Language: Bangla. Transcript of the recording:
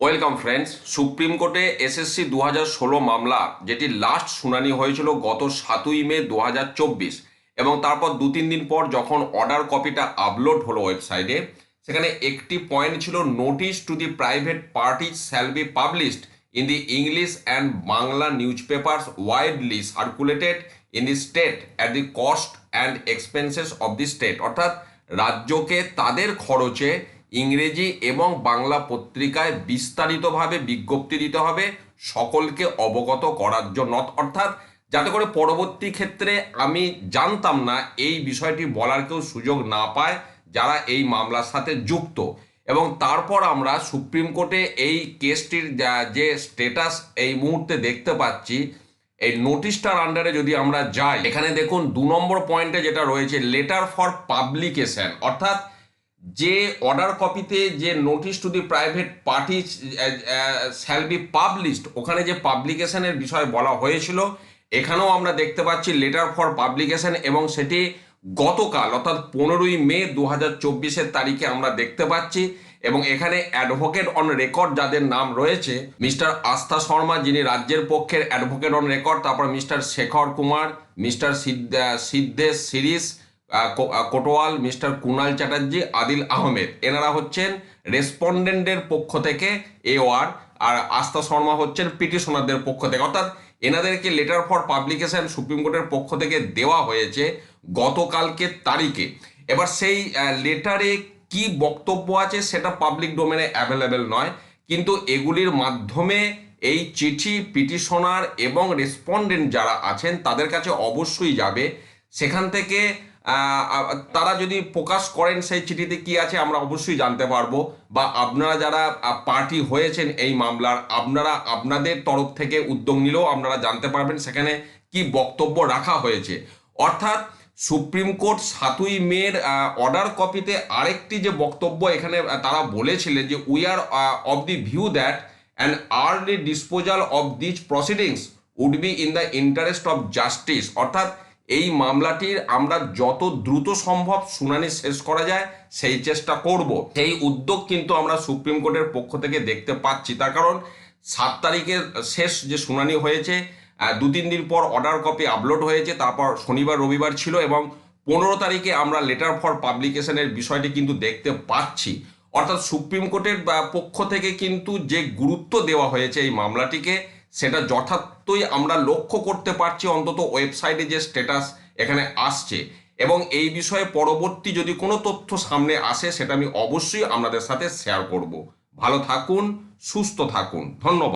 ওয়েলকাম ফ্রেন্ডস সুপ্রিম কোর্টে এসএসসি দু ষোলো মামলা, যেটি লাস্ট শুনানি হয়েছিল গত সাতই মে দু হাজার চব্বিশ, এবং তারপর দু তিন দিন পর যখন অর্ডার কপিটা আপলোড হলো ওয়েবসাইটে সেখানে একটি পয়েন্ট ছিল notice to the private parties shall be published in the English and Bangla newspapers widely circulated in the state at the cost and expenses of the state অর্থাৎ, রাজ্যকে তাদের খরচে ইংরেজি এবং বাংলা পত্রিকায় বিস্তারিতভাবে বিজ্ঞপ্তি দিতে হবে সকলকে অবগত করার জন্য। অর্থাৎ যাতে করে পরবর্তী ক্ষেত্রে আমি জানতাম না, এই বিষয়টি বলার কেউ সুযোগ না পায় যারা এই মামলার সাথে যুক্ত। এবং তারপর আমরা সুপ্রিম কোর্টে এই কেসটির যে স্টেটাস এই মুহূর্তে দেখতে পাচ্ছি, এই নোটিশটার আন্ডারে যদি আমরা যাই, এখানে দেখুন দু নম্বর পয়েন্টে যেটা রয়েছে লেটার ফর পাবলিকেশন অর্থাৎ যে অর্ডার কপিতে যে notice to the private party shall be published ওখানে যে পাবলিকেশনের বিষয় বলা হয়েছিল এখানেও আমরা দেখতে পাচ্ছি লেটার ফর পাবলিকেশন এবং সেটি গতকাল অর্থাৎ পনেরোই মে দু হাজার তারিখে আমরা দেখতে পাচ্ছি এবং এখানে অ্যাডভোকেট অন রেকর্ড যাদের নাম রয়েছে মিস্টার আস্থা শর্মা যিনি রাজ্যের পক্ষের অ্যাডভোকেট অন রেকর্ড তারপর mister Shekhar Kumar mister Siddhesh uh, Kotwal mister Kunal Chatterjee, Adil Ahmed. এনারা হচ্ছেন রেসপন্ডেন্টের পক্ষ থেকে এ ওয়ার আর আস্থা শর্মা হচ্ছেন পিটিশনারদের পক্ষ থেকে। অর্থাৎ এনাদেরকে লেটার ফর পাবলিকেশন সুপ্রিম কোর্টের পক্ষ থেকে দেওয়া হয়েছে গতকালকে তারিখে। এবার সেই লেটারে কি বক্তব্য আছে সেটা পাবলিক ডোমেনে অ্যাভেলেবেল নয়, কিন্তু এগুলির মাধ্যমে এই চিঠি পিটিশনার এবং রেসপন্ডেন্ট যারা আছেন তাদের কাছে অবশ্যই যাবে। সেখান থেকে তারা যদি প্রকাশ করেন সেই চিঠিতে কি আছে আমরা অবশ্যই জানতে পারব। বা আপনারা যারা পার্টি হয়েছেন এই মামলার, আপনারা আপনাদের তরফ থেকে উদ্যোগ নিলেও আপনারা জানতে পারবেন সেখানে কি বক্তব্য রাখা হয়েছে। অর্থাৎ সুপ্রিম কোর্ট সাতই মের অর্ডার কপিতে আরেকটি যে বক্তব্য এখানে তারা বলেছিলেন যে we are of the view that an early disposal of this proceedings would be in the interest of justice অর্থাৎ এই মামলাটির আমরা যত দ্রুত সম্ভব শুনানি শেষ করা যায়, সেই চেষ্টা করব। সেই উদ্যোগ কিন্তু আমরা সুপ্রিম কোর্টের পক্ষ থেকে দেখতে পাচ্ছি। তার কারণ সাত তারিখের শেষ যে শুনানি হয়েছে দু তিন দিন পর অর্ডার কপি আপলোড হয়েছে, তারপর শনিবার, রবিবার ছিল এবং পনেরো তারিখে আমরা লেটার ফর পাবলিকেশনের বিষয়টি কিন্তু দেখতে পাচ্ছি। অর্থাৎ সুপ্রিম কোর্টের পক্ষ থেকে কিন্তু যে গুরুত্ব দেওয়া হয়েছে এই মামলাটিকে সেটা যথার্থই আমরা লক্ষ্য করতে পারছি অন্তত ওয়েবসাইটে যে স্ট্যাটাস এখানে আসছে। এবং এই বিষয়ে পরবর্তী যদি কোনো তথ্য সামনে আসে, সেটা আমি অবশ্যই আপনাদের সাথে শেয়ার করব। ভালো থাকুন, সুস্থ থাকুন। ধন্যবাদ।